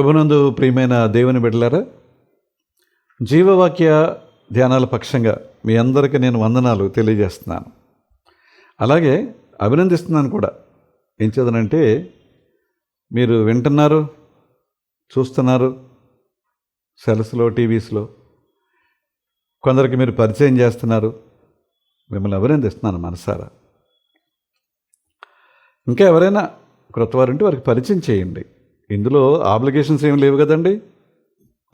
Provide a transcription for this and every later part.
ప్రభునందు ప్రియమైన దేవుని బిడ్డలారా జీవవాక్య ధ్యానాల పక్షంగా మీ అందరికీ నేను వందనాలు తెలియజేస్తున్నాను. అలాగే అభినందిస్తున్నాను కూడా. ఏం చదనంటే మీరు వింటున్నారు చూస్తున్నారు సెల్స్లో టీవీస్లో కొందరికి మీరు పరిచయం చేస్తున్నారు మిమ్మల్ని అభినందిస్తున్నాను మనసారా. ఇంకా ఎవరైనా క్రొత్త వారు వారికి పరిచయం చేయండి. ఇందులో ఆబ్లిగేషన్స్ ఏమి లేవు కదండి?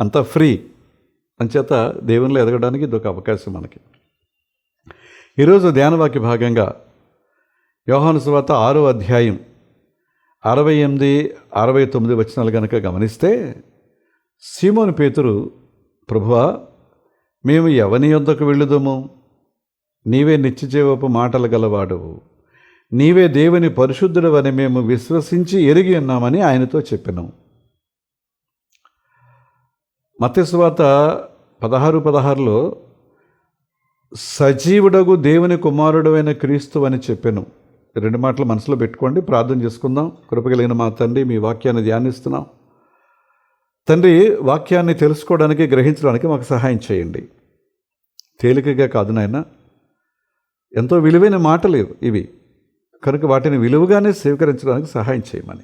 అంతా ఫ్రీ అంచేత దేవునిలో ఎదగడానికి ఇదొక అవకాశం మనకి. ఈరోజు ధ్యానవాక్య భాగంగా యోహాను తర్వాత ఆరో అధ్యాయం అరవై ఎనిమిది అరవై తొమ్మిది వచనాలు కనుక గమనిస్తే సీమోని పేతురు ప్రభువా మేము ఎవని యొద్దకు వెళ్ళుదము? నీవే నిత్యజీవపు మాటలు గలవాడు నీవే దేవుని పరిశుద్ధుడు అని మేము విశ్వసించి ఎరిగి ఉన్నామని ఆయనతో చెప్పినాం. మత్స్యవాత పదహారు పదహారులో సజీవుడగు దేవుని కుమారుడు క్రీస్తు అని చెప్పాను. రెండు మాటలు మనసులో పెట్టుకోండి ప్రార్థన చేసుకుందాం. కృపగలిగిన మా తండ్రి మీ వాక్యాన్ని ధ్యానిస్తున్నాం. తండ్రి వాక్యాన్ని తెలుసుకోవడానికి గ్రహించడానికి మాకు సహాయం చేయండి. తేలికగా కాదు నాయన. ఎంతో విలువైన మాటలు ఇవి. కనుక వాటిని విలువగానే స్వీకరించడానికి సహాయం చేయమని.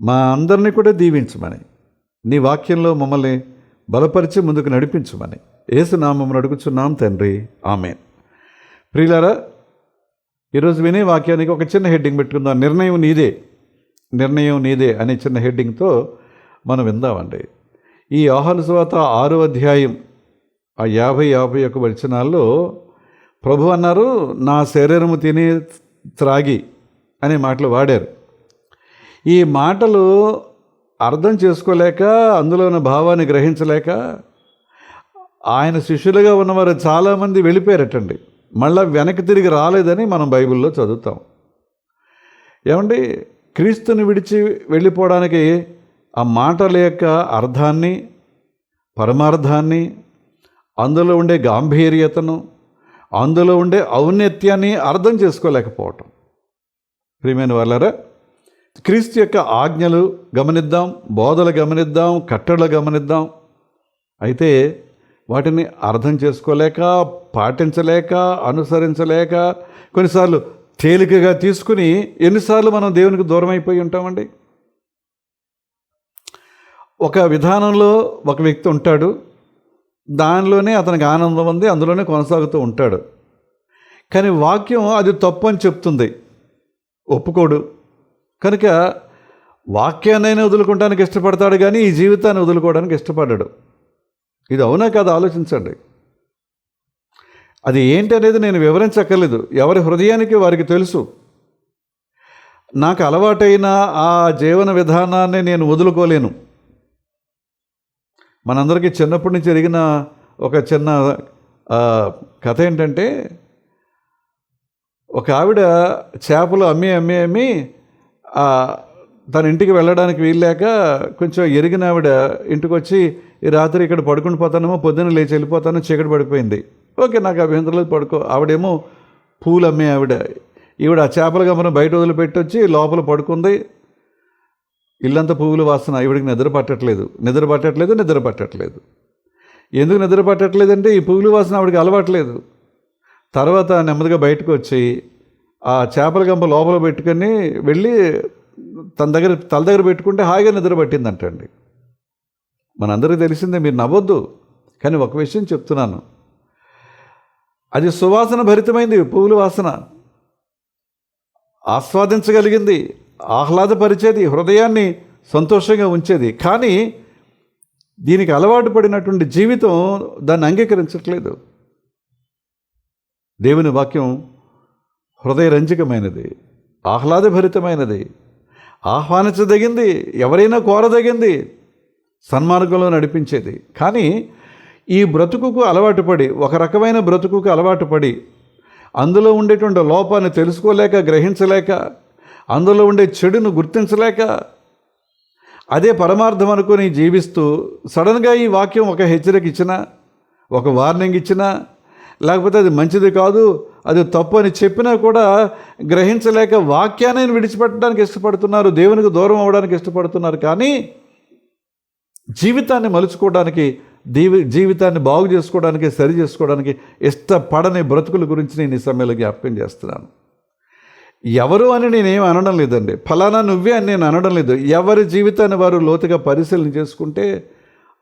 మా అందరినీ కూడా దీవించమని. నీ వాక్యంలో మమ్మల్ని బలపరిచి ముందుకు నడిపించమని. ఏసునామం అడుగుచున్నాం తండ్రి. ఆమె ప్రియులారా ఈరోజు వినే వాక్యానికి ఒక చిన్న హెడ్డింగ్ పెట్టుకుందాం. నిర్ణయం నీదే. నిర్ణయం నీదే అనే చిన్న హెడ్డింగ్తో మనం విందామండి. ఈ ఆహాను శువాత ఆరో అధ్యాయం ఆ యాభై యాభై ఒక వచనాల్లో ప్రభు అన్నారు నా శరీరము తినే త్రాగి అనే మాటలు వాడారు. ఈ మాటలు అర్థం చేసుకోలేక అందులో ఉన్న భావాన్ని గ్రహించలేక ఆయన శిష్యులుగా ఉన్నవారు చాలామంది వెళ్ళిపోయారటండి. మళ్ళీ వెనక్కి తిరిగి రాలేదని మనం బైబిల్లో చదువుతాం. ఏమండి? క్రీస్తుని విడిచి వెళ్ళిపోవడానికి ఆ మాటల యొక్క అర్థాన్ని పరమార్థాన్ని అందులో ఉండే గాంభీర్యతను అందులో ఉండే ఔన్నత్యాన్ని అర్థం చేసుకోలేకపోవటం. ప్రియమైన వాళ్ళరా క్రీస్తు యొక్క ఆజ్ఞలు గమనిద్దాం బోధలు గమనిద్దాం కట్టడలు గమనిద్దాం. అయితే వాటిని అర్థం చేసుకోలేక పాటించలేక అనుసరించలేక కొన్నిసార్లు తేలికగా తీసుకుని ఎన్నిసార్లు మనం దేవునికి దూరం అయిపోయి ఉంటామండి? ఒక విధానంలో ఒక వ్యక్తి ఉంటాడు దానిలోనే అతనికి ఆనందం ఉంది అందులోనే కొనసాగుతూ ఉంటాడు. కానీ వాక్యం అది తప్పు అని చెప్తుంది. ఒప్పుకోడు. కనుక వాక్యాన్నైనా వదులుకోవడానికి ఇష్టపడతాడు కానీ ఈ జీవితాన్ని వదులుకోవడానికి ఇష్టపడ్డాడు ఇది అవునా కాదు? ఆలోచించండి. అది ఏంటి అనేది నేను వివరించక్కర్లేదు. ఎవరి హృదయానికి వారికి తెలుసు. నాకు అలవాటైన ఆ జీవన విధానాన్ని నేను వదులుకోలేను. మనందరికీ చిన్నప్పటి నుంచి జరిగిన ఒక చిన్న కథ ఏంటంటే ఒక ఆవిడ చేపలు అమ్మి అమ్మి అమ్మి తన ఇంటికి వెళ్ళడానికి వీల్లేక కొంచెం ఎరిగిన ఆవిడ ఇంటికి వచ్చి ఈ రాత్రి ఇక్కడ పడుకుని పోతానేమో పొద్దున్న లేచి వెళ్ళిపోతాను చీకటి పడిపోయింది. ఓకే నాకు అభ్యంతరం లేదు పడుకో. ఆవిడేమో పూలు అమ్మే ఆవిడ. ఈవిడ ఆ చేపల గమనం బయట వదిలిపెట్టి వచ్చి లోపల పడుకుంది. ఇల్లంతా పువ్వులు వాసన ఈవిడికి నిద్ర పట్టట్లేదు నిద్ర పట్టట్లేదు నిద్ర పట్టట్లేదు ఎందుకు నిద్ర పట్టట్లేదంటే ఈ పువ్వులు వాసన ఆవిడకి అలవాట్లేదు. తర్వాత నెమ్మదిగా బయటకు వచ్చి ఆ చేపల గంప లోపల పెట్టుకొని వెళ్ళి తన దగ్గర తల దగ్గర పెట్టుకుంటే హాయిగా నిద్ర పట్టిందంటండి మనందరికీ తెలిసిందే మీరు నవ్వొద్దు. కానీ ఒక విషయం చెప్తున్నాను. అది సువాసన భరితమైంది పువ్వుల వాసన. ఆస్వాదించగలిగింది. ఆహ్లాదపరిచేది హృదయాన్ని సంతోషంగా ఉంచేది. కానీ దీనికి అలవాటు పడినటువంటి జీవితం దాన్ని అంగీకరించట్లేదు. దేవుని వాక్యం హృదయరంజకమైనది ఆహ్లాదభరితమైనది ఆహ్వానించదగింది ఎవరైనా కోరదగింది సన్మార్గంలో నడిపించేది. కానీ ఈ బ్రతుకుకు అలవాటు పడి ఒక రకమైన బ్రతుకుకు అలవాటు పడి అందులో ఉండేటువంటి లోపాన్ని తెలుసుకోలేక గ్రహించలేక అందులో ఉండే చెడును గుర్తించలేక అదే పరమార్థం అనుకుని జీవిస్తూ సడన్గా ఈ వాక్యం ఒక హెచ్చరిక ఇచ్చినా ఒక వార్నింగ్ ఇచ్చినా లేకపోతే అది మంచిది కాదు అది తప్పు అని చెప్పినా కూడా గ్రహించలేక వాక్యాన్ని విడిచిపెట్టడానికి ఇష్టపడుతున్నారు దేవునికి దూరం అవ్వడానికి ఇష్టపడుతున్నారు. కానీ జీవితాన్ని మలుచుకోవడానికి దీవి జీవితాన్ని బాగు చేసుకోవడానికి సరి చేసుకోవడానికి ఇష్టపడని బ్రతుకుల గురించి నేను ఈ సమయంలో జ్ఞాపకం చేస్తున్నాను. ఎవరు అని నేనేం అనడం లేదండి. ఫలానా నువ్వే అని నేను అనడం లేదు. ఎవరి జీవితాన్ని వారు లోతుగా పరిశీలన చేసుకుంటే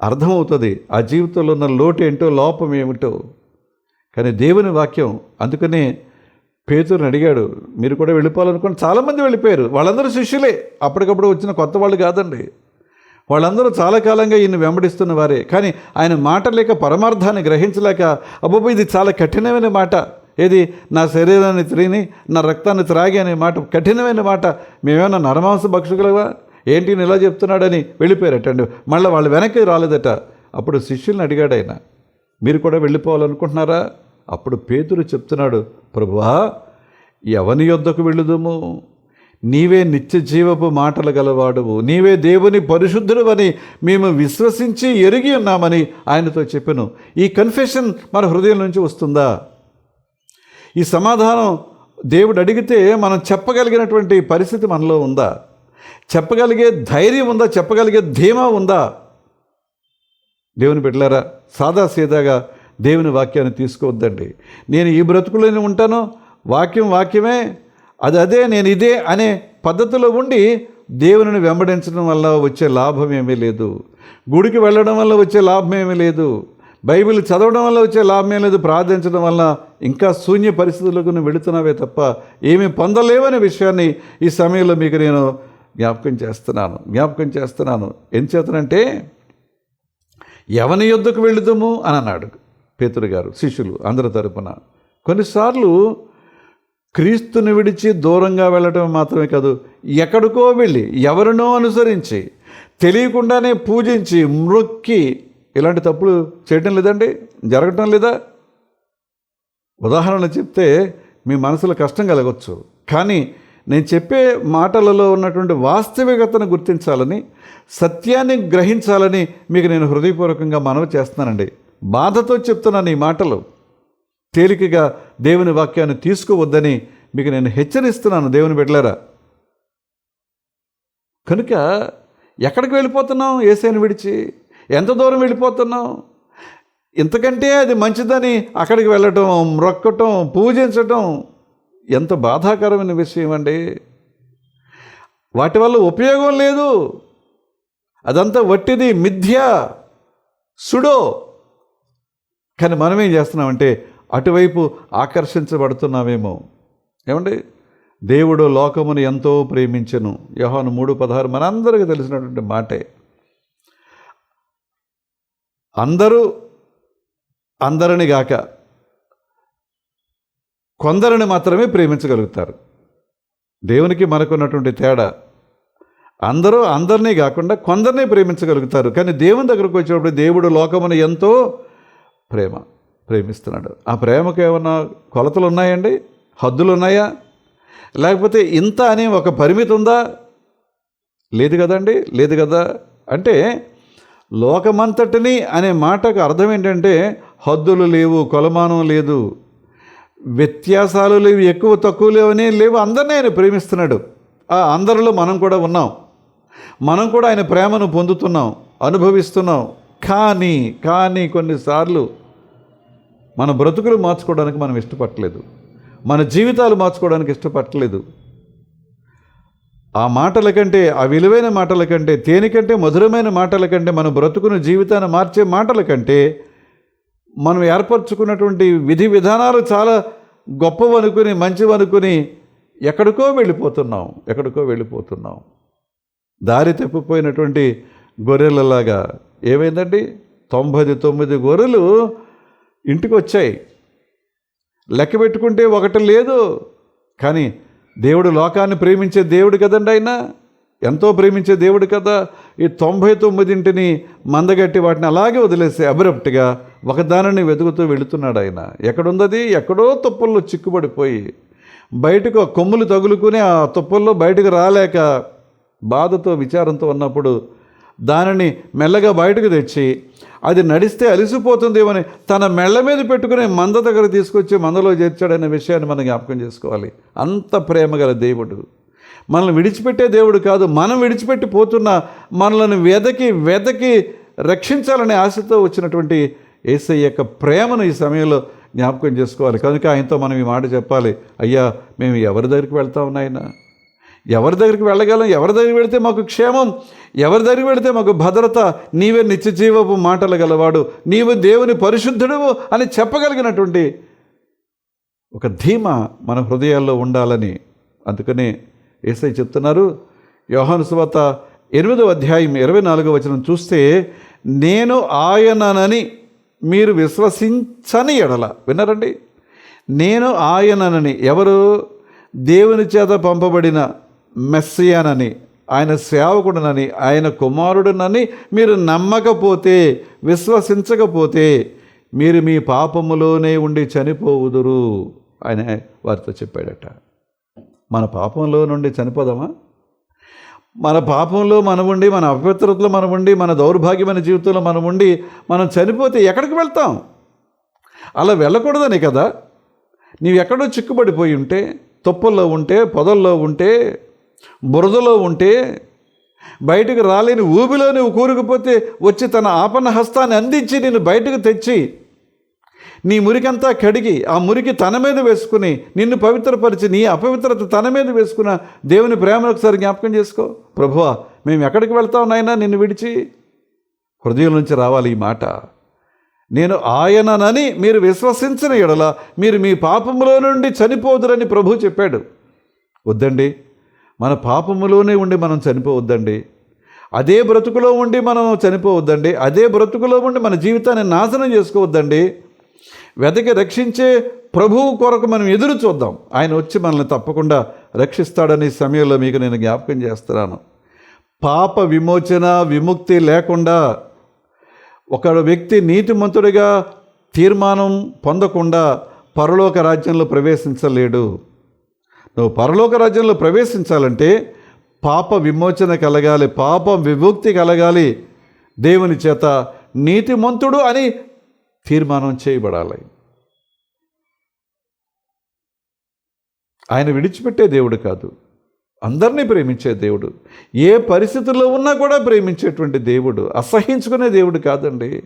అర్థమవుతుంది ఆ జీవితంలో ఉన్న లోటు ఏంటో లోపం ఏమిటో. కానీ దేవుని వాక్యం అందుకనే పేతురుని అడిగాడు మీరు కూడా వెళ్ళిపోవాలనుకుని చాలామంది వెళ్ళిపోయారు. వాళ్ళందరూ శిష్యులే. అప్పటికప్పుడు వచ్చిన కొత్త వాళ్ళు కాదండి. వాళ్ళందరూ చాలా కాలంగా ఈయన వెంబడిస్తున్న వారే. కానీ ఆయన మాట లేక పరమార్థాన్ని గ్రహించలేక అబ్బో ఇది చాలా కఠినమైన మాట. ఏది? నా శరీరాన్ని తిరిగి నా రక్తాన్ని త్రాగి అనే మాట కఠినమైన మాట. మేమేమన్నా నరమాంస భక్షకులవా? ఏంటి నేను ఇలా చెప్తున్నాడని వెళ్ళిపోయారటండి. మళ్ళీ వాళ్ళు వెనక్కి రాలేదట. అప్పుడు శిష్యుల్ని అడిగాడు ఆయన. మీరు కూడా వెళ్ళిపోవాలనుకుంటున్నారా? అప్పుడు పేతురు చెప్తున్నాడు. ప్రభువా ఎవని యొద్దకు వెళ్ళుదుము? నీవే నిత్య జీవపు మాటలు గలవాడువు. నీవే దేవుని పరిశుద్ధుడు అని మేము విశ్వసించి ఎరిగి ఉన్నామని ఆయనతో చెప్పాను. ఈ కన్ఫెషన్ మన హృదయం నుంచి వస్తుందా? ఈ సమాధానం దేవుడు అడిగితే మనం చెప్పగలిగినటువంటి పరిస్థితి మనలో ఉందా? చెప్పగలిగే ధైర్యం ఉందా? చెప్పగలిగే ధీమా ఉందా? దేవుని బిడ్డలారా సాదా సీదాగా దేవుని వాక్యాన్ని తీసుకోవద్దండి. నేను ఈ బ్రతుకులోనే ఉంటాను వాక్యం వాక్యమే అది అదే నేను ఇదే అనే పద్ధతిలో ఉండి దేవుని వెంబడించడం వల్ల వచ్చే లాభం ఏమీ లేదు. గుడికి వెళ్ళడం వల్ల వచ్చే లాభం ఏమీ లేదు. బైబిల్ చదవడం వల్ల వచ్చే లాభమే లేదు ప్రార్థించడం వల్ల ఇంకా శూన్య పరిస్థితులకు నువ్వు వెళుతున్నావే తప్ప ఏమీ పొందలేవనే విషయాన్ని ఈ సమయంలో మీకు నేను జ్ఞాపకం చేస్తున్నాను జ్ఞాపకం చేస్తున్నాను. ఏం చేతనంటే ఎవని యుద్ధకు వెళుదాము అని అన్నాడు పేతురు గారు శిష్యులు అందరి తరపున. కొన్నిసార్లు క్రీస్తుని విడిచి దూరంగా వెళ్ళటం మాత్రమే కాదు ఎక్కడికో వెళ్ళి ఎవరినో అనుసరించి తెలియకుండానే పూజించి మృక్కి ఇలాంటి తప్పులు చేయటం లేదండి జరగటం లేదా? ఉదాహరణ చెప్తే మీ మనసులో కష్టం కలగవచ్చు కానీ నేను చెప్పే మాటలలో ఉన్నటువంటి వాస్తవికతను గుర్తించాలని సత్యాన్ని గ్రహించాలని మీకు నేను హృదయపూర్వకంగా మనవి చేస్తున్నానండి. బాధతో చెప్తున్నాను ఈ మాటలు. తేలికగా దేవుని వాక్యాన్ని తీసుకోవద్దని మీకు నేను హెచ్చరిస్తున్నాను దేవుని బిడ్డలారా. కనుక ఎక్కడికి వెళ్ళిపోతున్నాం ఏసైని విడిచి? ఎంత దూరం వెళ్ళిపోతున్నాం ఇంతకంటే అది మంచిదని అక్కడికి వెళ్ళటం మ్రొక్కటం పూజించటం ఎంత బాధాకరమైన విషయం అండి. వాటి వల్ల ఉపయోగం లేదు. అదంతా వట్టిది మిథ్య సుడో. కానీ మనం ఏం చేస్తున్నామంటే అటువైపు ఆకర్షించబడుతున్నామేమో. ఏమండి? దేవుడు లోకమును ఎంతో ప్రేమించను. యోహాను మూడు పదహారు మనందరికీ తెలిసినటువంటి మాటే. అందరూ అందరిని గాక కొందరిని మాత్రమే ప్రేమించగలుగుతారు. దేవునికి మనకున్నటువంటి తేడా అందరూ అందరినీ కాకుండా కొందరిని ప్రేమించగలుగుతారు. కానీ దేవుని దగ్గరకు వచ్చినప్పుడు దేవుడు లోకమును ఎంతో ప్రేమ ప్రేమిస్తున్నాడు. ఆ ప్రేమకు ఏమన్నా కొలతలు ఉన్నాయండి? హద్దులు ఉన్నాయా? లేకపోతే ఇంత అనే ఒక పరిమితి ఉందా? లేదు కదండి? లేదు కదా? అంటే లోకమంతటిని అనే మాటకు అర్థం ఏంటంటే హద్దులు లేవు కొలమానం లేదు. వ్యత్యాసాలు లేవు ఎక్కువ తక్కువ లేవని లేవు. అందరినీ ఆయన ప్రేమిస్తున్నాడు. ఆ అందరిలో మనం కూడా ఉన్నాం. మనం కూడా ఆయన ప్రేమను పొందుతున్నాం అనుభవిస్తున్నాం. కానీ కానీ కొన్నిసార్లు మన బ్రతుకులు మార్చుకోవడానికి మనం ఇష్టపడలేదు. మన జీవితాలు మార్చుకోవడానికి ఇష్టపడలేదు. ఆ మాటల కంటే ఆ విలువైన మాటల కంటే తేనికంటే మధురమైన మాటల కంటే మనం బ్రతుకుని జీవితాన్ని మార్చే మాటల కంటే మనం ఏర్పరచుకున్నటువంటి విధి విధానాలు చాలా గొప్పవనుకుని మంచివనుకుని ఎక్కడికో వెళ్ళిపోతున్నాం ఎక్కడికో వెళ్ళిపోతున్నాం. దారి తప్పిపోయినటువంటి గొర్రెలలాగా ఏమైందండి? తొంభై తొమ్మిది గొర్రెలు ఇంటికి వచ్చాయి లెక్క పెట్టుకుంటే ఒకటి లేదు కానీ దేవుడు లోకాన్ని ప్రేమించే దేవుడు కదండి ఆయన? ఎంతో ప్రేమించే దేవుడు కదా. ఈ తొంభై తొమ్మిదింటిని మందగట్టి వాటిని అలాగే వదిలేసి అబ్రప్ట్గా ఒకదానిని వెతుకుతూ వెళుతున్నాడు ఆయన. ఎక్కడుందది? ఎక్కడో తుప్పల్లో చిక్కుబడిపోయి బయటకు ఆ కొమ్ములు తగులుకుని ఆ తుప్పల్లో బయటకు రాలేక బాధతో విచారంతో ఉన్నప్పుడు దానిని మెల్లగా బయటకు తెచ్చి అది నడిస్తే అలిసిపోతుందేమని తన మెళ్ళ మీద పెట్టుకునే మంద దగ్గర తీసుకొచ్చి మందలో చేర్చాడనే విషయాన్ని మనం జ్ఞాపకం చేసుకోవాలి. అంత ప్రేమ గల దేవుడు. మనల్ని విడిచిపెట్టే దేవుడు కాదు మనం విడిచిపెట్టి పోతున్న మనల్ని వెదకి వెదకి రక్షించాలనే ఆశతో వచ్చినటువంటి ఏసై యొక్క ప్రేమను ఈ సమయంలో జ్ఞాపకం చేసుకోవాలి. కనుక ఆయనతో మనం ఈ మాట చెప్పాలి. అయ్యా మేము ఎవరి దగ్గరికి వెళ్తా ఉన్నాయినా ఎవరి దగ్గరికి వెళ్ళగలం? ఎవరి దగ్గరికి వెళితే మాకు క్షేమం? ఎవరి దగ్గరికి వెళితే మాకు భద్రత? నీవే నిత్యజీవపు మాటలు గలవాడు. నీవు దేవుని పరిశుద్ధుడు అని చెప్పగలిగినటువంటి ఒక ధీమ మన హృదయాల్లో ఉండాలని అందుకనే ఏసై చెప్తున్నారు. యోహాను సువార్త ఎనిమిదో అధ్యాయం ఇరవై నాలుగో వచనం చూస్తే నేను ఆయననని మీరు విశ్వసించని ఎడల. విన్నారండి? నేను ఆయననని ఎవరు? దేవుని చేత పంపబడిన మెస్సియానని ఆయన సేవకుడునని ఆయన కుమారుడునని మీరు నమ్మకపోతే విశ్వసించకపోతే మీరు మీ పాపములోనే ఉండి చనిపోవుదురు ఆయన వారితో చెప్పాడట. మన పాపంలో నుండి చనిపోదామా? మన పాపంలో మనం ఉండి మన అపవిత్రతలో మనం ఉండి మన దౌర్భాగ్యమైన జీవితంలో మనం ఉండి మనం చనిపోతే ఎక్కడికి వెళ్తాం? అలా వెళ్ళకూడదని కదా. నీవు ఎక్కడో చిక్కుబడిపోయి ఉంటే తొప్పుల్లో ఉంటే పొదల్లో ఉంటే బురదలో ఉంటే బయటకు రాలేని ఊబిలో నువ్వు కూరుకుపోతే వచ్చి తన ఆపన్న హస్తాన్ని అందించి నేను బయటకు తెచ్చి నీ మురికంతా కడిగి ఆ మురికి తన మీద వేసుకుని నిన్ను పవిత్రపరిచి నీ అపవిత్రత తన మీద వేసుకున్న దేవుని ప్రేమను ఒకసారి జ్ఞాపకం చేసుకో. ప్రభువా మేము ఎక్కడికి వెళ్తాం నాయనా నిన్ను విడిచి? హృదయం నుంచి రావాలి ఈ మాట. నేను ఆయననని మీరు విశ్వసించిన ఎడల మీరు మీ పాపములో నుండి చనిపోదురని ప్రభు చెప్పాడు. వద్దండి మన పాపములోనే ఉండి మనం చనిపోవద్దండి. అదే బ్రతుకులో ఉండి మనం చనిపోవద్దండి. అదే బ్రతుకులో ఉండి మన జీవితాన్ని నాశనం చేసుకోవద్దండి. వెతకి రక్షించే ప్రభువు కొరకు మనం ఎదురు చూద్దాం. ఆయన వచ్చి మనల్ని తప్పకుండా రక్షిస్తాడని సమయంలో మీకు నేను జ్ఞాపకం చేస్తున్నాను. పాప విమోచన విముక్తి లేకుండా ఒక వ్యక్తి నీతిమంతుడిగా తీర్మానం పొందకుండా పరలోక రాజ్యంలో ప్రవేశించలేడు. నువ్వు పరలోక రాజ్యంలో ప్రవేశించాలంటే పాప విమోచన కలగాలి పాప విముక్తి కలగాలి. దేవుని చేత నీతిమంతుడు అని తీర్మానం చేయబడాలి. ఆయన విడిచిపెట్టే దేవుడు కాదు. అందరినీ ప్రేమించే దేవుడు. ఏ పరిస్థితుల్లో ఉన్నా కూడా ప్రేమించేటువంటి దేవుడు అసహించుకునే దేవుడు కాదండి.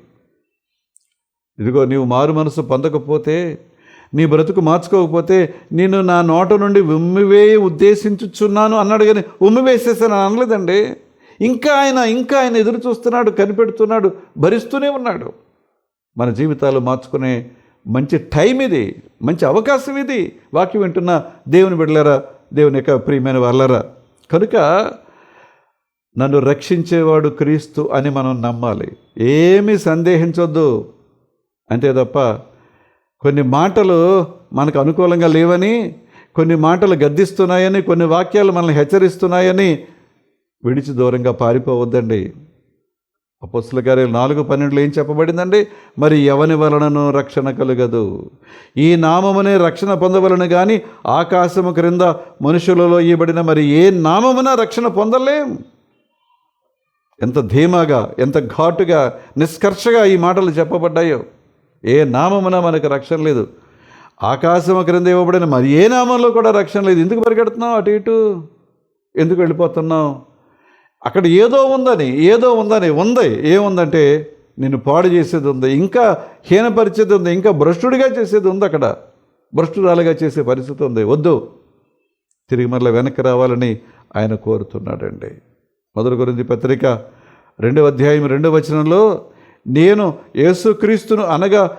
ఇదిగో నీవు మారు మనసు పొందకపోతే నీ బ్రతుకు మార్చుకోకపోతే నేను నా నోట నుండి ఉమ్మివేయ ఉద్దేశించుచున్నాను అన్నాడు కానీ ఉమ్మివేసేసాను అని అనలేదండి. ఇంకా ఆయన ఇంకా ఆయన ఎదురు చూస్తున్నాడు కనిపెడుతున్నాడు భరిస్తూనే ఉన్నాడు. మన జీవితాలు మార్చుకునే మంచి టైం ఇది మంచి అవకాశం ఇది. వాక్యం వింటున్న దేవుని బిడ్డలారా దేవుని యొక్క ప్రియమైన వాళ్ళరా కనుక నన్ను రక్షించేవాడు క్రీస్తు అని మనం నమ్మాలి. ఏమీ సందేహించొద్దు. అంతే తప్ప కొన్ని మాటలు మనకు అనుకూలంగా లేవని కొన్ని మాటలు గద్దిస్తున్నాయని కొన్ని వాక్యాలు మనల్ని హెచ్చరిస్తున్నాయని విడిచి దూరంగా పారిపోవద్దండి. అపోస్తుల గారి నాలుగు పన్నెండులో ఏం చెప్పబడిందండి? మరి ఎవని వలనను రక్షణ కలుగదు. ఈ నామమునే రక్షణ పొందవలను కానీ ఆకాశము క్రింద మనుషులలో ఇవ్వబడిన మరి ఏ నామమున రక్షణ పొందలేం? ఎంత ధీమాగా ఎంత ఘాటుగా నిష్కర్షగా ఈ మాటలు చెప్పబడ్డాయో. ఏ నామమున మనకు రక్షణ లేదు. ఆకాశం క్రింద ఇవ్వబడిన మరి ఏ నామంలో కూడా రక్షణ లేదు. ఎందుకు పరిగెడుతున్నావు అటు ఇటు? ఎందుకు వెళ్ళిపోతున్నావు? అక్కడ ఏదో ఉందని ఏదో ఉందని ఉంది. ఏముందంటే నిన్ను పాడు చేసేది ఉంది. ఇంకా హీనపరిచేది ఉంది. ఇంకా భ్రష్టుడిగా చేసేది ఉంది అక్కడ. భ్రష్టురాలుగా చేసే పరిస్థితి ఉంది. వద్దు. తిరిగి మరల వెనక్కి రావాలని ఆయన కోరుతున్నాడండి. మొదటి గురించి పత్రిక రెండవ అధ్యాయం రెండవ వచనంలో నేను యేసుక్రీస్తును అనగా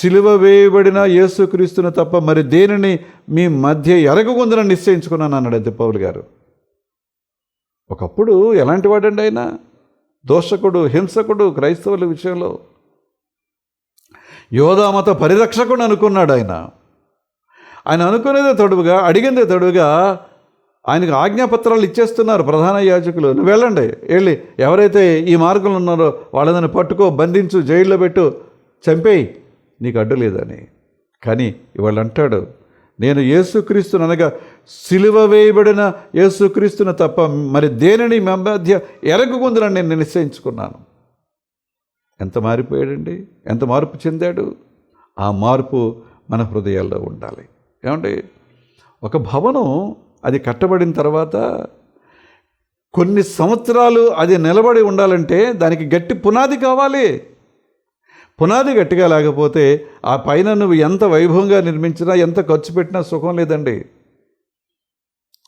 సిలువ వేయబడిన యేసుక్రీస్తును తప్ప మరి దేనిని మీ మధ్య ఎరగకుందని నిశ్చయించుకున్నాను అన్నాడు అయితే పౌలు గారు. ఒకప్పుడు ఎలాంటి వాడండి ఆయన? దోషకుడు హింసకుడు క్రైస్తవుల విషయంలో. యోధామత పరిరక్షకుడు అనుకున్నాడు ఆయన. ఆయన అనుకునేదే తడువుగా అడిగిందే తడువుగా ఆయనకు ఆజ్ఞాపత్రాలు ఇచ్చేస్తున్నారు ప్రధాన యాజకులు. నువ్వు వెళ్ళండి. వెళ్ళి ఎవరైతే ఈ మార్గంలో ఉన్నారో వాళ్ళని పట్టుకో బంధించు జైల్లో పెట్టు చంపేయి. నీకు అడ్డు లేదని. కానీ ఇవాళ అంటాడు నేను యేసుక్రీస్తును అనగా సిలువ వేయబడిన యేసుక్రీస్తును తప్ప మరి దేనిని మధ్య ఎరగకుందని నేను నిశ్చయించుకున్నాను. ఎంత మారిపోయాడండి? ఎంత మార్పు చెందాడు? ఆ మార్పు మన హృదయాల్లో ఉండాలి. ఏమండి? ఒక భవనం అది కట్టబడిన తర్వాత కొన్ని సంవత్సరాలు అది నిలబడి ఉండాలంటే దానికి గట్టి పునాది కావాలి. పునాది గట్టిగా లేకపోతే ఆ పైన నువ్వు ఎంత వైభవంగా నిర్మించినా ఎంత ఖర్చు పెట్టినా సుఖం లేదండి.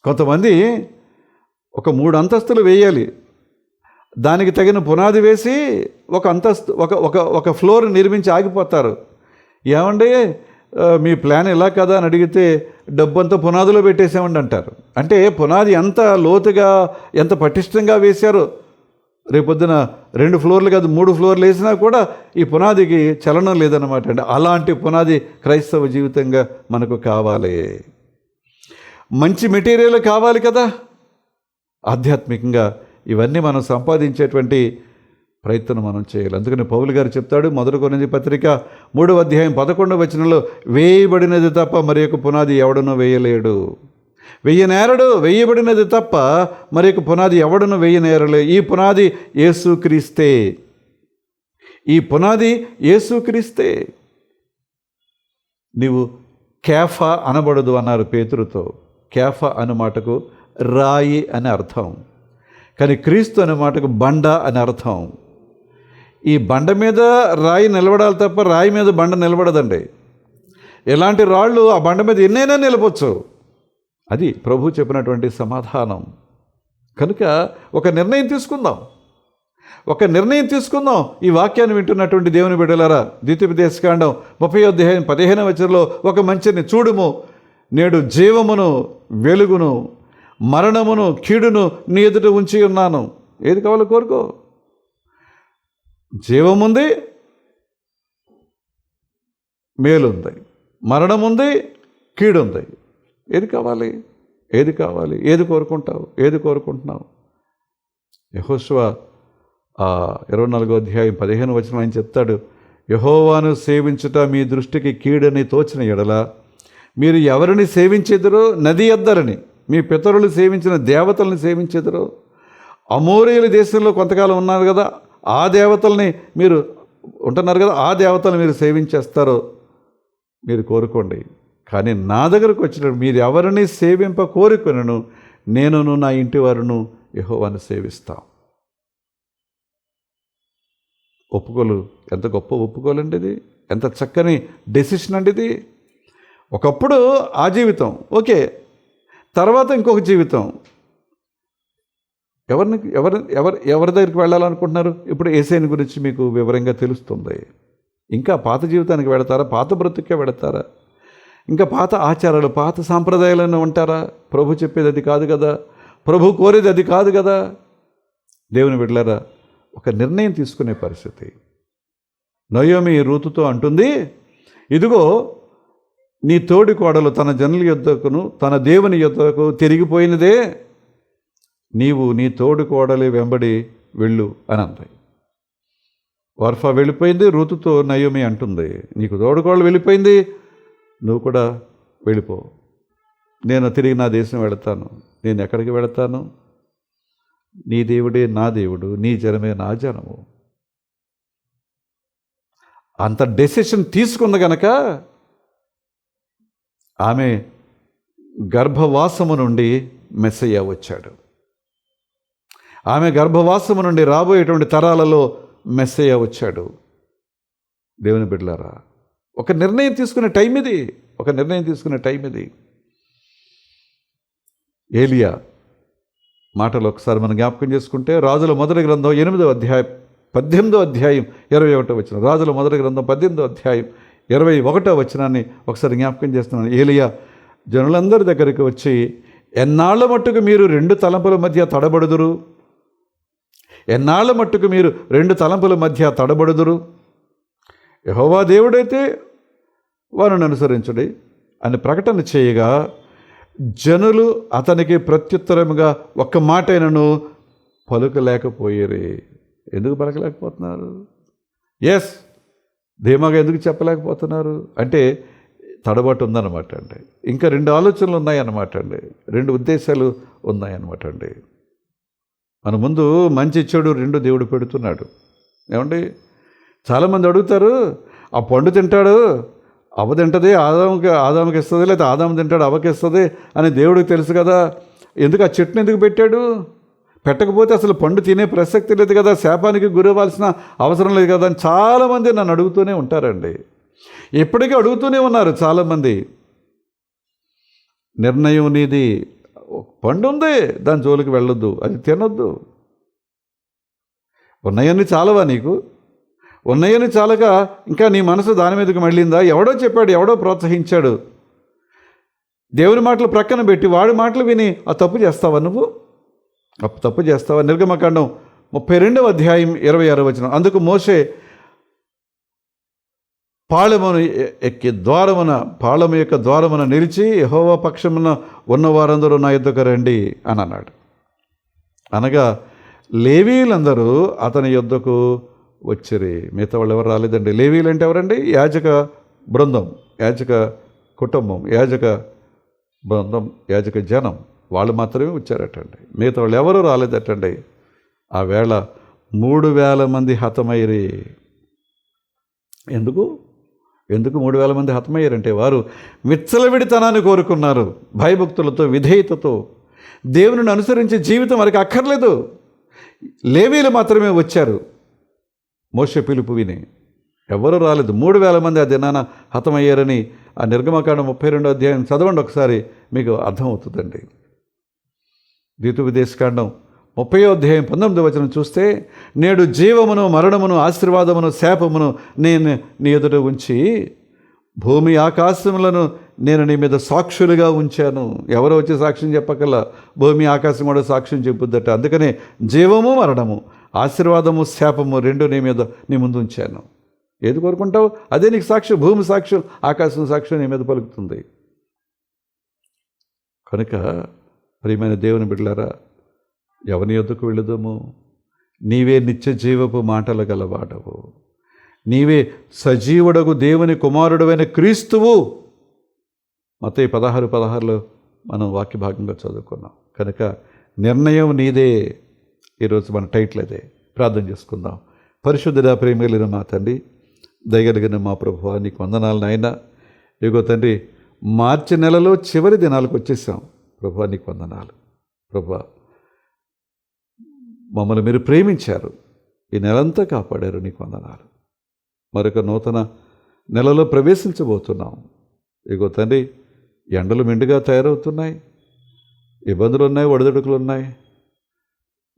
కొంతమంది ఒక మూడు అంతస్తులు వేయాలి. దానికి తగిన పునాది వేసి ఒక అంతస్తు ఒక ఒక ఒక ఫ్లోర్ నిర్మించి ఆగిపోతారు. ఏమండి? మీ ప్లాన్ ఎలా కదా అని అడిగితే డబ్బంతా పునాదిలో పెట్టేసామండి అంటారు. అంటే పునాది ఎంత లోతుగా ఎంత పటిష్టంగా వేశారో? రేపొద్దున రెండు ఫ్లోర్లు కాదు మూడు ఫ్లోర్లు వేసినా కూడా ఈ పునాదికి చలనం లేదన్నమాట అండి. అలాంటి పునాది క్రైస్తవ జీవితంగా మనకు కావాలి. మంచి మెటీరియల్ కావాలి కదా? ఆధ్యాత్మికంగా ఇవన్నీ మనం సంపాదించేటువంటి ప్రయత్నం మనం చేయాలి. అందుకని పౌలు గారు చెప్తాడు మొదటి కొనిది పత్రిక మూడవ అధ్యాయం పదకొండవ వచనంలో వేయబడినది తప్ప మరి యొక్క పునాది ఎవడనూ వేయలేడు. వెయ్యనేరడు వేయబడినది తప్ప మరి యొక్క పునాది ఎవడను వేయనేరలే. ఈ పునాది యేసుక్రీస్తే ఈ పునాది యేసుక్రీస్తే నీవు కేఫా అనబడదు అన్నారు పేతురుతో. కేఫా అనే మాటకు రాయి అని అర్థం. కానీ క్రీస్తు అనే మాటకు బండ అని అర్థం. ఈ బండ మీద రాయి నిలబడాలి తప్ప రాయి మీద బండ నిలబడదండి. ఎలాంటి రాళ్ళు ఆ బండ మీద ఎన్నైనా నిలబొచ్చు. అది ప్రభు చెప్పినటువంటి సమాధానం. కనుక ఒక నిర్ణయం తీసుకుందాం. ఒక నిర్ణయం తీసుకుందాం. ఈ వాక్యాన్ని వింటున్నటువంటి దేవుని బిడ్డలారా ద్వితీయోపదేశకాండం ముప్పై అధ్యాయం పదిహేను వచనంలో ఒక మంచిని చూడుము. నేడు జీవమును వెలుగును మరణమును కీడును నీ ఎదుట ఉంచి ఉన్నాను. ఏది కావాలో కోరుకో. జీవముంది మేలుంది. మరణముంది కీడుంది. ఏది కావాలి? ఏది కావాలి? ఏది కోరుకుంటావు? ఏది కోరుకుంటున్నావు? యహోస్వ ఆ ఇరవై నాలుగో అధ్యాయం పదిహేను వచనం ఆయన చెప్తాడు యహోవాను సేవించుట మీ దృష్టికి కీడని తోచిన ఎడల మీరు ఎవరిని సేవించేదరో? నది ఎద్దరని. మీ పితరులు సేవించిన దేవతల్ని సేవించేదరో? అమోరియల దేశంలో కొంతకాలం ఉన్నారు కదా ఆ దేవతల్ని మీరు ఉంటున్నారు కదా ఆ దేవతలు మీరు సేవించేస్తారో మీరు కోరుకోండి. కానీ నా దగ్గరకు వచ్చినప్పుడు మీరు ఎవరిని సేవింప కోరుకొనను నేనును నా ఇంటి వారును యహోవాను సేవిస్తాం. ఒప్పుకోలు. ఎంత గొప్ప ఒప్పుకోలండి ఇది. ఎంత చక్కని డెసిషన్ అండి ఇది. ఒకప్పుడు ఆ జీవితం ఓకే. తర్వాత ఇంకొక జీవితం. ఎవరిని ఎవరి ఎవరు ఎవరి దగ్గరికి వెళ్ళాలనుకుంటున్నారు? ఇప్పుడు ఏసైని గురించి మీకు వివరంగా తెలుస్తుంది. ఇంకా పాత జీవితానికి వెళతారా? పాత బ్రతుకే వెళతారా? ఇంకా పాత ఆచారాలు పాత సాంప్రదాయాలను ఉంటారా? ప్రభు చెప్పేది అది కాదు కదా? ప్రభు కోరేది అది కాదు కదా? దేవుని బిడ్డలారా ఒక నిర్ణయం తీసుకునే పరిస్థితి. నయోమి రూతుతో అంటుంది ఇదిగో నీ తోడి కోడలు తన జనుల యొద్దకును తన దేవుని యొద్దకు తిరిగిపోయినదే నీవు నీ తోడు కోడలి వెంబడి వెళ్ళు అని అంది. వర్ఫా వెళ్ళిపోయింది ఋతుతో నయోమి అంటుంది నీకు తోడుకోళ్ళు వెళ్ళిపోయింది నువ్వు కూడా వెళ్ళిపో. నేను తిరిగి నా దేశం వెళతాను నేను ఎక్కడికి వెళతాను? నీ దేవుడే నా దేవుడు నీ జనమే నా జనము. అంత డెసిషన్ తీసుకున్న గనక ఆమె గర్భవాసము నుండి మెస్సయ్య వచ్చాడు. ఆమె గర్భవాసము నుండి రాబోయేటువంటి తరాలలో మెస్సయ్య వచ్చాడు. దేవుని బిడ్డలారా ఒక నిర్ణయం తీసుకునే టైం ఇది ఒక నిర్ణయం తీసుకునే టైం ఇది. ఏలియా మాటలు ఒకసారి మనం జ్ఞాపకం చేసుకుంటే రాజుల మొదటి గ్రంథం ఎనిమిదో అధ్యాయం పద్దెనిమిదో అధ్యాయం ఇరవై ఒకటో వచ్చిన రాజుల మొదటి గ్రంథం పద్దెనిమిదో అధ్యాయం ఇరవై ఒకటో వచనాన్ని ఒకసారి జ్ఞాపకం చేస్తున్నాను. ఏలియా జనులందరి దగ్గరికి వచ్చి ఎన్నాళ్ళ మట్టుకు మీరు రెండు తలంపుల మధ్య తడబడుదురు? ఎన్నాళ్ళ మట్టుకు మీరు రెండు తలంపుల మధ్య తడబడుదురు? యహోవా దేవుడైతే వారిని అనుసరించుడి అని ప్రకటన చేయగా జనులు అతనికి ప్రత్యుత్తరముగా ఒక్క మాటైనను పలుకలేకపోయేరే. ఎందుకు పలకలేకపోతున్నారు? ఎస్ ధీమాగా ఎందుకు చెప్పలేకపోతున్నారు? అంటే తడబాటు ఉందన్నమాట అండి. ఇంకా రెండు ఆలోచనలు ఉన్నాయన్నమాట అండి. రెండు ఉద్దేశాలు ఉన్నాయన్నమాట అండి. మన ముందు మంచి చెడు రెండు దేవుడు పెడుతున్నాడు. ఏమండి? చాలామంది అడుగుతారు ఆ పండు తింటాడు అవ తింటది ఆదాముకి ఆదాముకి ఇస్తుంది లేదా ఆదాము తింటాడు అవకి ఇస్తుంది అని దేవుడికి తెలుసు కదా. ఎందుకు ఆ చెట్టుని ఎందుకు పెట్టాడు? పెట్టకపోతే అసలు పండు తినే ప్రసక్తి లేదు కదా శాపానికి గురవ్వాల్సిన అవసరం లేదు కదా అని చాలామంది నన్ను అడుగుతూనే ఉంటారండి. ఇప్పటికీ అడుగుతూనే ఉన్నారు చాలామంది. నిర్ణయం నీది పండు ఉంది దాని జోలికి వెళ్ళొద్దు అది తినొద్దు. ఉన్నాయని చాలవా నీకు? ఉన్నాయని చాలక ఇంకా నీ మనసు దాని మీదకి మళ్ళిందా? ఎవడో చెప్పాడు ఎవడో ప్రోత్సహించాడు. దేవుని మాటలు ప్రక్కన పెట్టి వాడి మాటలు విని ఆ తప్పు చేస్తావా నువ్వు? ఆ తప్పు చేస్తావా? నిర్గమకాండం ముప్పై రెండవ అధ్యాయం ఇరవై ఆరు వచ్చిన అందుకు మోసే పాళెమును ఎక్కి ద్వారమున పాళము యొక్క ద్వారమున నిలిచి యెహోవా పక్షమున ఉన్న వారందరూ నా యుద్ధకు రండి అని అన్నాడు. అనగా లేవీలందరూ అతని యుద్ధకు వచ్చిరి. మిగతా వాళ్ళు ఎవరు రాలేదండి? లేవీలు అంటే ఎవరండి? యాజక బృందం యాజక కుటుంబం యాజక బృందం యాజక జనం. వాళ్ళు మాత్రమే వచ్చారటండి. మిగతా వాళ్ళు ఎవరు రాలేదటండి? ఆ వేళ మూడు వేల మంది హతమైరి. ఎందుకు? ఎందుకు మూడు వేల మంది హతమయ్యారంటే వారు విచ్చలవిడితనాన్ని కోరుకున్నారు భయభక్తులతో విధేయతతో. దేవుని అనుసరించి జీవితం వారికి అక్కర్లేదు. లేవీలు మాత్రమే వచ్చారు. మోస పిలుపు విని ఎవరు రాలేదు. మూడు వేల మంది ఆ దినాన హతమయ్యారని ఆ నిర్గమకాండ ముప్పై రెండో అధ్యాయం చదవండి ఒకసారి మీకు అర్థమవుతుందండి. ద్వితీయోపదేశకాండం ముప్పై అధ్యాయం పంతొమ్మిది వచనం చూస్తే నేడు జీవమును మరణమును ఆశీర్వాదమును శాపమును నేను నీ ఎదుట ఉంచి భూమి ఆకాశములను నేను నీ మీద సాక్షులుగా ఉంచాను. ఎవరో వచ్చి సాక్ష్యం చెప్పకల్లా భూమి ఆకాశం కూడా సాక్ష్యం చెప్పుద్దట. అందుకనే జీవము మరణము ఆశీర్వాదము శాపము రెండు నీ మీద నీ ముందు ఉంచాను. ఏది కోరుకుంటావు? అదే నీకు సాక్ష్యం. భూమి సాక్ష్యం ఆకాశం సాక్ష్యం నీ మీద పలుకుతుంది. కనుక ప్రియమైన దేవుని బిడ్డలారా ఎవని యొద్దకు వెళ్ళదము? నీవే నిత్య జీవపు మాటలు గలవాడవు. నీవే సజీవుడగు దేవుని కుమారుడవైన క్రీస్తువు. మత పదహారు పదహారులో మనం వాక్య భాగంగా చదువుకున్నాం. కనుక నిర్ణయం నీదే. ఈరోజు మన టైటిల్ అదే. ప్రార్థన చేసుకుందాం. పరిశుద్ధుడ ప్రేమిలిన మా తండ్రి దయగలిగిన మా ప్రభు నీకు వందనాలు నాయన. ఇగో తండ్రి మార్చి నెలలో చివరి దినాలకు వచ్చేసాం. ప్రభు నీకు వందనాలు. ప్రభు మమ్మల్ని మీరు ప్రేమించారు. ఈ నెలంతా కాపాడారు నీకు వందనాలు. మరొక నూతన నెలలో ప్రవేశించబోతున్నాం. ఇగో తండ్రి ఎండలు మెండుగా తయారవుతున్నాయి. ఇబ్బందులు ఉన్నాయి ఒడిదుడుకులు ఉన్నాయి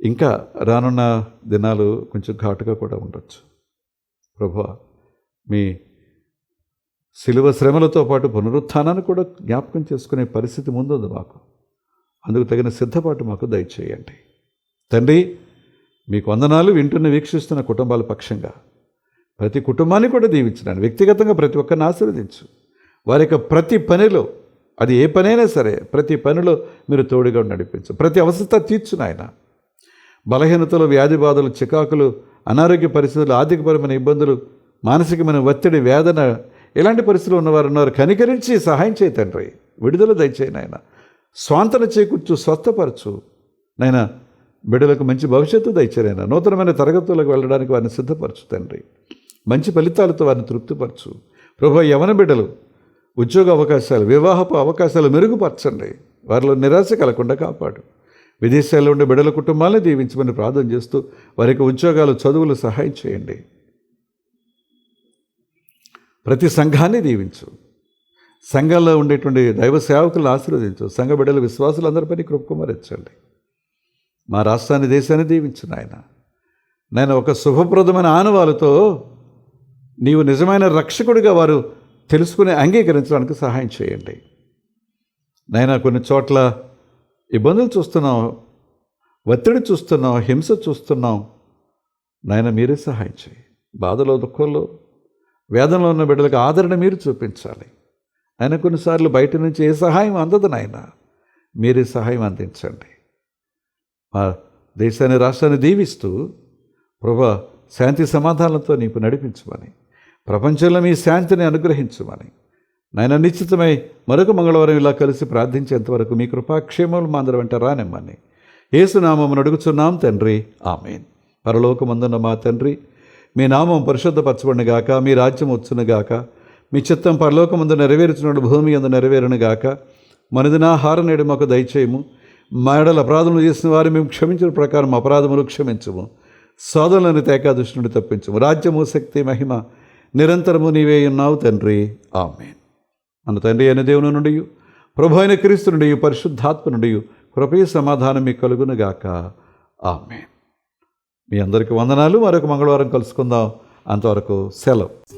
ఇంకా రానున్న దినాలు కొంచెం ఘాటుగా కూడా ఉండొచ్చు. ప్రభు మీ శిలువ శ్రమలతో పాటు పునరుత్థానాన్ని కూడా జ్ఞాపకం చేసుకునే పరిస్థితి ముందుంది మాకు. అందుకు తగిన సిద్ధపాటు మాకు దయచేయండి. తండ్రి మీకు వందనాలు వింటున్న వీక్షిస్తున్న కుటుంబాల పక్షంగా. ప్రతి కుటుంబాన్ని కూడా దీవించినాను వ్యక్తిగతంగా ప్రతి ఒక్కరిని ఆశీర్వదించు. వారి యొక్క ప్రతి పనిలో అది ఏ పనైనా సరే ప్రతి పనిలో మీరు తోడుగా నడిపించు. ప్రతి అవసరత తీర్చు నాయన. బలహీనతలు వ్యాధి బాధలు చికాకులు అనారోగ్య పరిస్థితులు ఆర్థికపరమైన ఇబ్బందులు మానసికమైన ఒత్తిడి వేదన ఇలాంటి పరిస్థితులు ఉన్నవారు ఉన్నారు. కనికరించి సహాయం చేయి తండ్రి. విడుదల దయచేయి నాయన. స్వాంతన చేకూర్చు స్వస్థపరచు. నాయన బిడ్డలకు మంచి భవిష్యత్తు దయచేరైనా నూతనమైన తరగతులకు వెళ్ళడానికి వారిని సిద్ధపరచు తండ్రి. మంచి ఫలితాలతో వారిని తృప్తిపరచు. ప్రభు యవన బిడ్డలు ఉద్యోగ అవకాశాలు వివాహపు అవకాశాలు మెరుగుపరచండి. వారిలో నిరాశ కలగకుండా కాపాడు. విదేశాల్లో ఉండే బిడ్డల కుటుంబాలను దీవించమని ప్రార్థన చేస్తూ వారికి ఉద్యోగాలు చదువులు సహాయం చేయండి. ప్రతి సంఘాన్ని దీవించు. సంఘంలో ఉండేటువంటి దైవ సేవకులను ఆశీర్వదించు. సంఘ బిడ్డల విశ్వాసులందరిపైన కృపకుమరించండి మా రాష్ట్రాన్ని దేశాన్ని దీవించిన నాయన. నేను ఒక శుభప్రదమైన ఆనవాలతో నీవు నిజమైన రక్షకుడిగా వారు తెలుసుకుని అంగీకరించడానికి సహాయం చేయండి. నైనా కొన్ని చోట్ల ఇబ్బందులు చూస్తున్నాం ఒత్తిడి చూస్తున్నాం హింస చూస్తున్నాం. నాయన మీరే సహాయం చేయి. బాధలో దుఃఖంలో వేదనలో ఉన్న బిడ్డలకు ఆదరణ మీరు చూపించాలి. ఆయన కొన్నిసార్లు బయట నుంచి ఏ సహాయం అందదు నాయన. మీరే సహాయం అందించండి. మా దేశాన్ని రాష్ట్రాన్ని దీవిస్తూ ప్రభా శాంతి సమాధానంతో నీకు నడిపించమని ప్రపంచంలో మీ శాంతిని అనుగ్రహించమని. నాయన నిశ్చితమై మరొక మంగళవారం ఇలా కలిసి ప్రార్థించేంతవరకు మీ కృపాక్షేమములు మా అందరి వెంట రానిమ్మని. ఏసునామమును అడుగుచున్నాం తండ్రి. ఆమెన్. పరలోకమందున్న మా తండ్రి మీ నామం పరిశుద్ధపరచబడినగాక మీ రాజ్యం వచ్చునుగాక మీ చిత్తం పరలోకముందు నెరవేర్చినప్పుడు భూమి అందు నెరవేరును గాక మనిదినాహార నేడు మాకు దయచేయము. మా అపరాధములు చేసిన వారు మేము క్షమించిన ప్రకారం అపరాధములు క్షమించము. సోదరులను తేకాదృష్టి నుండి తప్పించము. రాజ్యము శక్తి మహిమ నిరంతరము నీవే ఉన్నావు తండ్రి. ఆమె మన తండ్రి అయిన దేవుని నుండి ప్రభు అయిన క్రీస్తు నుండి పరిశుద్ధాత్మ నుండి కృపయ సమాధానం మీకు కలుగునుగాక ఆమె మీ అందరికీ వందనాలు. మరొక మంగళవారం కలుసుకుందాం. అంతవరకు సెలవు.